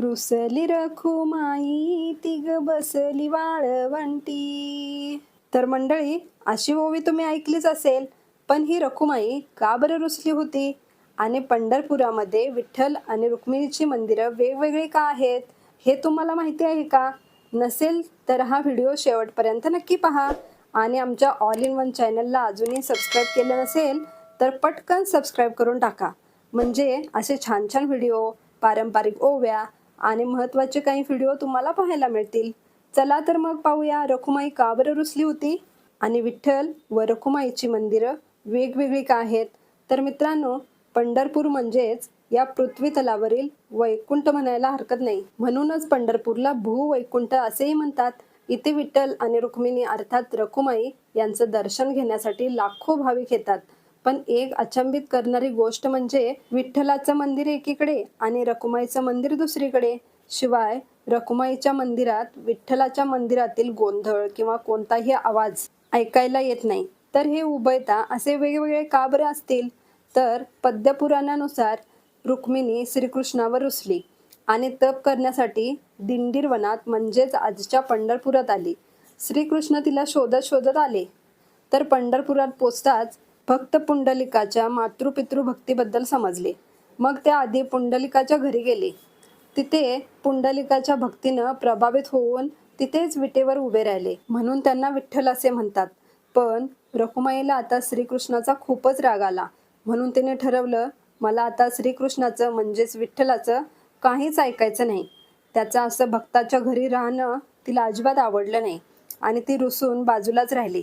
रुसली रखुमाई तिग बसली वाळवंटी तर मंडळी अशी ओवी तुम्ही ऐकलीच असेल पण ही रखुमाई का बरं रुसली होती? आणि पंढरपुरामध्ये विठ्ठल आणि रुक्मिणीची मंदिरं वेगवेगळी का आहेत? हे तुम्हाला माहिती आहे का? नसेल तर हा व्हिडिओ शेवटपर्यंत नक्की पहा. आणि आमच्या ऑल इन वन चॅनलला अजूनही सबस्क्राईब केलं नसेल तर पटकन सबस्क्राईब करून टाका. म्हणजे असे छान छान व्हिडिओ पारंपरिक ओव्या आणि महत्त्वाचे काही व्हिडिओ तुम्हाला पाहायला मिळतील. चला तर मग पाहूया रखुमाई का बरं रुसली होती? आणि विठ्ठल व रखुमाईची मंदिरं वेगवेगळी का आहेत? तर मित्रांनो पंढरपूर म्हणजेच या पृथ्वी तलावरील वैकुंठ म्हणायला हरकत नाही. म्हणूनच पंढरपूरला भूवैकुंठ असेही म्हणतात. इथे विठ्ठल आणि रुक्मिणी अर्थात रखुमाई यांचं दर्शन घेण्यासाठी लाखो भाविक येतात. पण एक अचंबित करणारी गोष्ट म्हणजे विठ्ठलाचं मंदिर एकीकडे आणि रकुमाईचं मंदिर दुसरीकडे. शिवाय रकुमाईच्या मंदिरात विठ्ठलाच्या मंदिरातील गोंधळ किंवा कोणताही आवाज ऐकायला येत नाही. तर हे उभयता असे वेगवेगळे काबरे असतील? तर पद्यपुराणानुसार रुक्मिणी श्रीकृष्णावर रुसली आणि तप करण्यासाठी दिंडीर वनात म्हणजेच आजच्या पंढरपुरात आली. श्रीकृष्ण तिला शोधत शोधत आले. तर पंढरपुरात पोचताच भक्त पुंडलिकाच्या मातृपितृ भक्तीबद्दल समजले. मग त्या आधी पुंडलिकाच्या घरी गेले. तिथे पुंडलिकाच्या भक्तीनं प्रभावित होऊन तिथेच विटेवर उभे राहिले. म्हणून त्यांना विठ्ठल असे म्हणतात. पण रखुमाईला आता श्रीकृष्णाचा खूपच राग आला. म्हणून तिने ठरवलं मला आता श्रीकृष्णाचं म्हणजेच विठ्ठलाचं काहीच ऐकायचं नाही. त्याचं असं भक्ताच्या घरी राहणं तिला अजिबात आवडलं नाही. आणि ती रुसून बाजूलाच राहिली.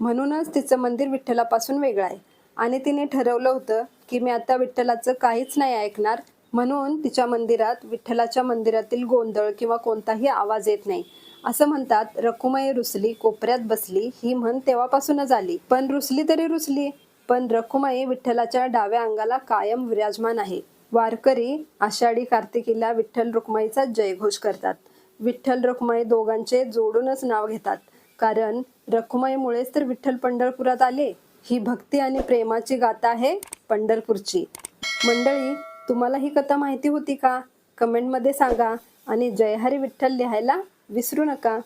म्हणूनच तिचं मंदिर विठ्ठलापासून वेगळं आहे. आणि तिने ठरवलं होतं की मी आता विठ्ठलाचं काहीच नाही ऐकणार म्हणून तिच्या मंदिरात विठ्ठलाच्या मंदिरातील गोंधळ किंवा कोणताही आवाज येत नाही. असं म्हणतात रखुमाई रुसली कोपऱ्यात बसली ही म्हण तेव्हापासूनच आली. पण रुसली तरी रुसली पण रखुमाई विठ्ठलाच्या डाव्या अंगाला कायम विराजमान आहे. वारकरी आषाढी कार्तिकीला विठ्ठल रुक्माईचा जयघोष करतात. विठ्ठल रुक्माई दोघांचे जोडूनच नाव घेतात. कारण रखुमाईमुळेच तर विठ्ठल पंढरपुरात आले. ही भक्ती आणि प्रेमाची गाथा आहे पंढरपूरची. मंडळी तुम्हाला ही कथा माहिती होती का? कमेंटमध्ये सांगा आणि जय हरी विठ्ठल लिहायला विसरू नका.